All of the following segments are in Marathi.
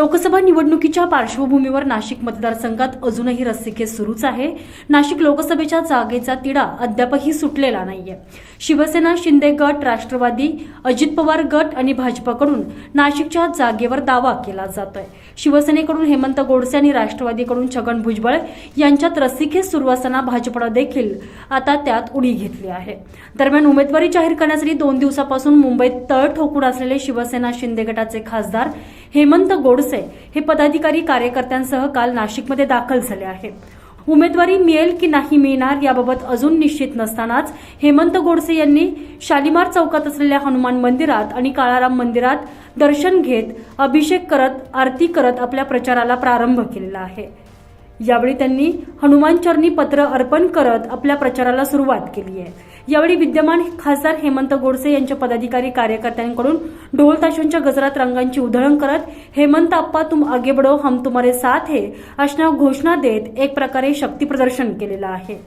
लोकसभा निवडणुकीच्या पार्श्वभूमीवर नाशिक मतदारसंघात अजूनही रस्सीखेच सुरूच आहे. नाशिक लोकसभेच्या जागेचा तिढा अद्यापही सुटलेला नाहीये. शिवसेना शिंदे गट राष्ट्रवादी अजित पवार गट आणि भाजपाकडून नाशिकच्या जागेवर दावा केला जातोय. शिवसेनेकडून हेमंत गोडसे आणि राष्ट्रवादीकडून छगन भुजबळ यांच्यात रस्सीखेच सुरू असताना भाजपनं देखील आता त्यात उडी घेतली आहे. दरम्यान उमेदवारी जाहीर करण्यासाठी दोन दिवसापासून मुंबईत तळ ठोकून असलेले शिवसेना शिंदे गटाचे खासदार हेमंत गोडसे हे पदाधिकारी कार्यकर्त्यांसह काल नाशिकमध्ये दाखल झाले आहेत उमेदवारी मिळेल की नाही मिळणार याबाबत अजून निश्चित नसतानाच हेमंत गोडसे यांनी शालिमार चौकात असलेल्या हनुमान मंदिरात आणि काळाराम मंदिरात दर्शन घेत अभिषेक करत आरती करत आपल्या प्रचाराला प्रारंभ केलेला आहे. यावेळी त्यांनी हनुमानचरणी पत्र अर्पण करत आपल्या प्रचाराला सुरुवात केली आहे. यावेळी विद्यमान खासदार हेमंत गोडसे यांच्या पदाधिकारी कार्यकर्त्यांकडून ढोल ताशांच्या गजरात रंगांची उधळण करत हेमंत आप्पा तुम आगे बढो हम तुम्हारे साथ है अशा घोषणा देत एक प्रकारे शक्ती प्रदर्शन केलेलं आहे.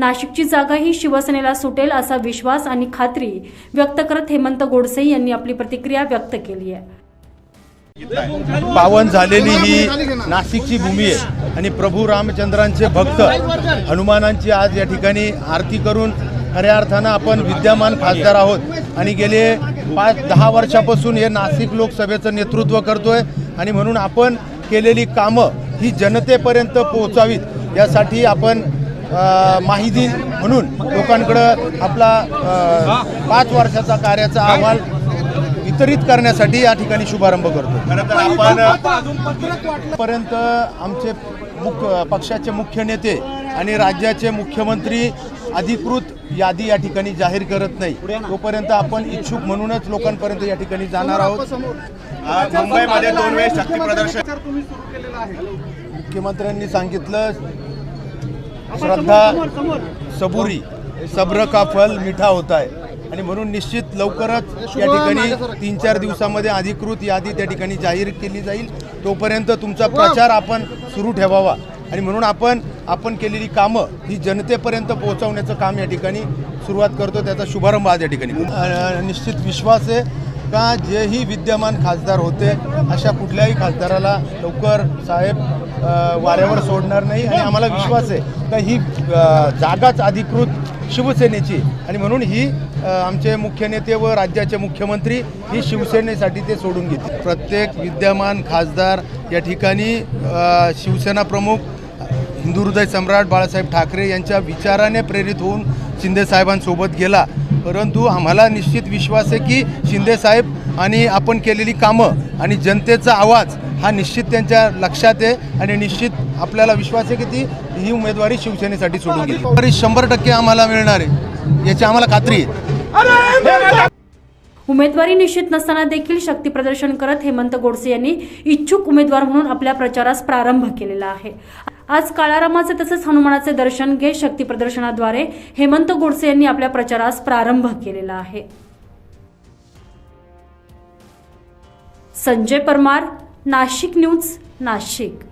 नाशिकची जागा ही शिवसेनेला सुटेल असा विश्वास आणि खात्री व्यक्त करत हेमंत गोडसे यांनी आपली प्रतिक्रिया व्यक्त केली आहे. पावन झालेली ही नाशिकची भूमी आहे आणि प्रभू रामचंद्रांचे भक्त हनुमानांची आज या ठिकाणी आरती करून खऱ्या अर्थानं आपण विद्यमान खासदार आहोत. आणि गेले पाच दहा वर्षापासून हे नाशिक लोकसभेचं नेतृत्व करतोय आणि म्हणून आपण केलेली कामं ही जनतेपर्यंत पोहोचावीत. यासाठी आपण माहिती म्हणून लोकांकडं आपला पाच वर्षाचा कार्याचा अहवाल वितरित करण्यासाठी या ठिकाणी शुभारंभ करतो. तर आपण पर्यंत आमचे मुख्य पक्षाचे मुख्य नेते आणि राज्याचे मुख्यमंत्री अधिकृत यादी या ठिकाणी जाहीर करत नाही. तोपर्यंत आपण इच्छुक म्हणूनच लोकांपर्यंत या ठिकाणी जाणार आहोत. मुंबईमध्ये दोन वेळेस शक्ती प्रदर्शन मुख्यमंत्र्यांनी सांगितलं श्रद्धा सबुरी सब्र का फल मिठा होता है आणि म्हणून निश्चित लवकरच या ठिकाणी तीन चार दिवसामध्ये अधिकृत यादी त्या ठिकाणी जाहीर केली जाईल. तोपर्यंत तुमचा प्रचार आपण सुरू ठेवावा. आणि म्हणून आपण आपण केलेली कामं ही जनतेपर्यंत पोहोचवण्याचं काम या ठिकाणी सुरुवात करतो. त्याचा शुभारंभ आज या ठिकाणी निश्चित विश्वास आहे का? जेही विद्यमान खासदार होते अशा कुठल्याही खासदाराला लवकर साहेब वाऱ्यावर सोडणार नाही आणि आम्हाला विश्वास आहे. का ही जागाच अधिकृत शिवसेनेची. आणि म्हणून ही आमचे मुख्य नेते व राज्याचे मुख्यमंत्री ही शिवसेनेसाठी ते सोडून घेतील. प्रत्येक विद्यमान खासदार या ठिकाणी शिवसेना प्रमुख हिंदू हृदय सम्राट बाळासाहेब ठाकरे यांच्या विचाराने प्रेरित होऊन शिंदेसाहेबांसोबत गेला. परंतु आम्हाला निश्चित विश्वास आहे की शिंदेसाहेब आणि आपण केलेली कामं आणि जनतेचा आवाज हा निश्चित त्यांच्या लक्षात आहे आणि निश्चित आपल्याला विश्वास आहे की ती ही उमेदवारी शिवसेनेसाठी सोडून गेली. तरी शंभर टक्के आम्हाला मिळणार आहे. याची आम्हाला खात्री आहे. उमेदवारी निश्चित नसताना देखील शक्ती प्रदर्शन करत हेमंत गोडसे यांनी इच्छुक उमेदवार म्हणून आपल्या प्रचारास प्रारंभ केलेला आहे. आज काळारामाचे तसेच हनुमानाचे दर्शन घेत शक्ती प्रदर्शनाद्वारे हेमंत गोडसे यांनी आपल्या प्रचारास प्रारंभ केलेला आहे. संजय परमार नाशिक न्यूज नाशिक.